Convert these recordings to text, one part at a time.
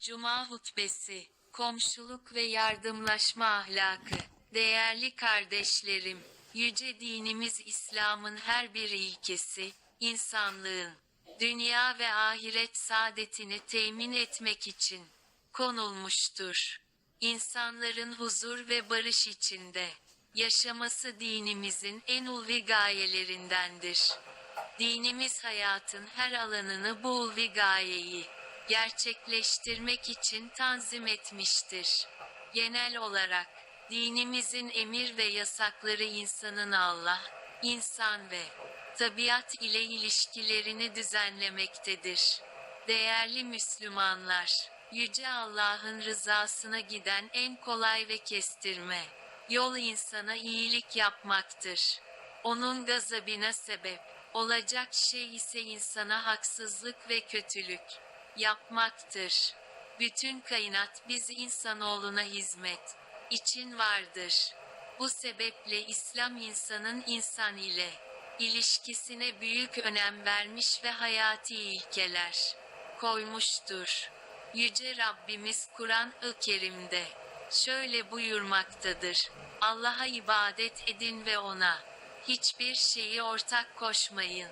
Cuma hutbesi, komşuluk ve yardımlaşma ahlakı. Değerli kardeşlerim, yüce dinimiz İslam'ın her bir ilkesi, insanlığın, dünya ve ahiret saadetini temin etmek için konulmuştur. İnsanların huzur ve barış içinde yaşaması dinimizin en ulvi gayelerindendir. Dinimiz hayatın her alanını bu ulvi gayeyi gerçekleştirmek için tanzim etmiştir. Genel olarak, dinimizin emir ve yasakları insanın Allah, insan ve tabiat ile ilişkilerini düzenlemektedir. Değerli Müslümanlar, Yüce Allah'ın rızasına giden en kolay ve kestirme yol insana iyilik yapmaktır. Onun gazabına sebep olacak şey ise insana haksızlık ve kötülük yapmaktır. Bütün kainat biz insanoğluna hizmet için vardır. Bu sebeple İslam insanın insan ile ilişkisine büyük önem vermiş ve hayati ilkeler koymuştur. Yüce Rabbimiz Kur'an-ı Kerim'de şöyle buyurmaktadır. Allah'a ibadet edin ve ona hiçbir şeyi ortak koşmayın.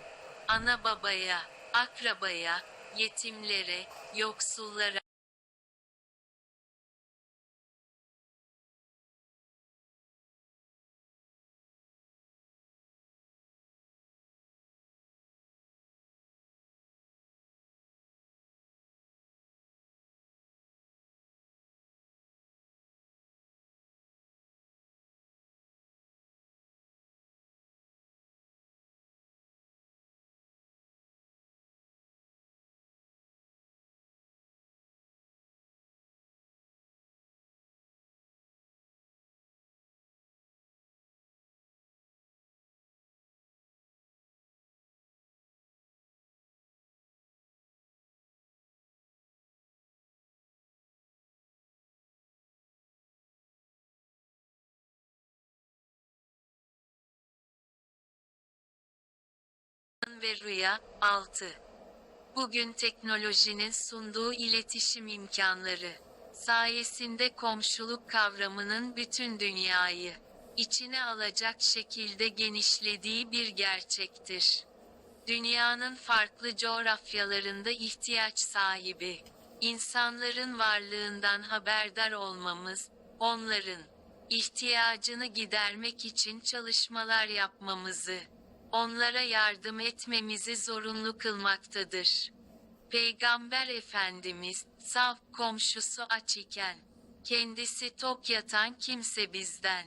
Ana babaya, akrabaya, yetimlere, yoksullara, ve rüya 6. Bugün teknolojinin sunduğu iletişim imkanları sayesinde komşuluk kavramının bütün dünyayı içine alacak şekilde genişlediği bir gerçektir. Dünyanın farklı coğrafyalarında ihtiyaç sahibi insanların varlığından haberdar olmamız, onların ihtiyacını gidermek için çalışmalar yapmamızı onlara yardım etmemizi zorunlu kılmaktadır. Peygamber Efendimiz, saf komşusu aç iken, kendisi tok yatan kimse bizden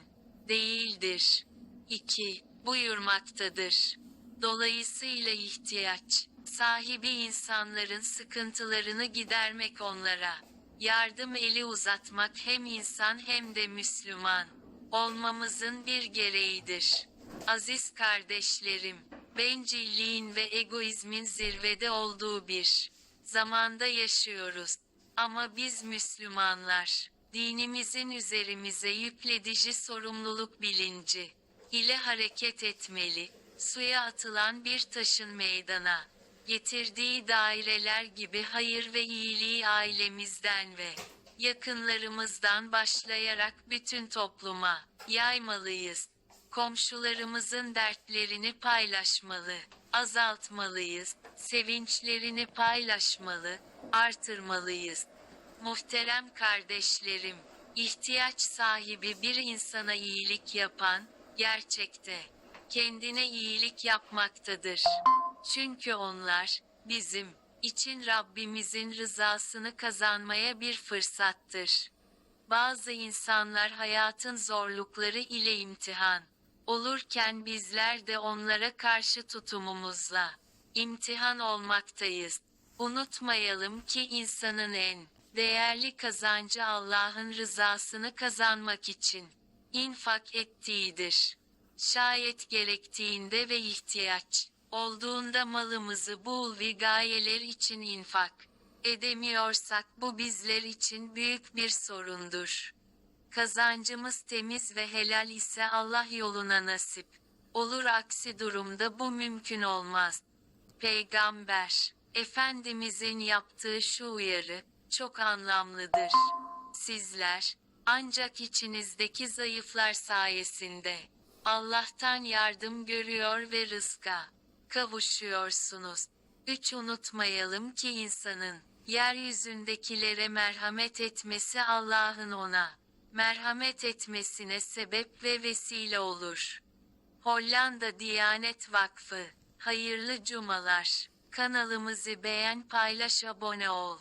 değildir. 2. Buyurmaktadır. Dolayısıyla ihtiyaç sahibi insanların sıkıntılarını gidermek onlara yardım eli uzatmak hem insan hem de Müslüman olmamızın bir gereğidir. Aziz kardeşlerim, bencilliğin ve egoizmin zirvede olduğu bir zamanda yaşıyoruz. Ama biz Müslümanlar, dinimizin üzerimize yükledici sorumluluk bilinci ile hareket etmeli. Suya atılan bir taşın meydana getirdiği daireler gibi hayır ve iyiliği ailemizden ve yakınlarımızdan başlayarak bütün topluma yaymalıyız komşularımızın dertlerini paylaşmalı, azaltmalıyız, sevinçlerini paylaşmalı, artırmalıyız. Muhterem kardeşlerim, ihtiyaç sahibi bir insana iyilik yapan, gerçekte, kendine iyilik yapmaktadır. Çünkü onlar, bizim, için Rabbimizin rızasını kazanmaya bir fırsattır. Bazı insanlar hayatın zorlukları ile imtihan olurken bizler de onlara karşı tutumumuzla imtihan olmaktayız. Unutmayalım ki insanın en değerli kazancı Allah'ın rızasını kazanmak için infak ettiğidir. Şayet gerektiğinde ve ihtiyaç olduğunda malımızı bu ulvi gayeler için infak edemiyorsak bu bizler için büyük bir sorundur. Kazancımız temiz ve helal ise Allah yoluna nasip. Olur aksi durumda bu mümkün olmaz. Peygamber, Efendimizin yaptığı şu uyarı, çok anlamlıdır. Sizler, ancak içinizdeki zayıflar sayesinde, Allah'tan yardım görüyor ve rızka kavuşuyorsunuz. 3. Unutmayalım ki insanın, yeryüzündekilere merhamet etmesi Allah'ın ona, merhamet etmesine sebep ve vesile olur. Hollanda Diyanet Vakfı, hayırlı cumalar. Kanalımızı beğen paylaş abone ol.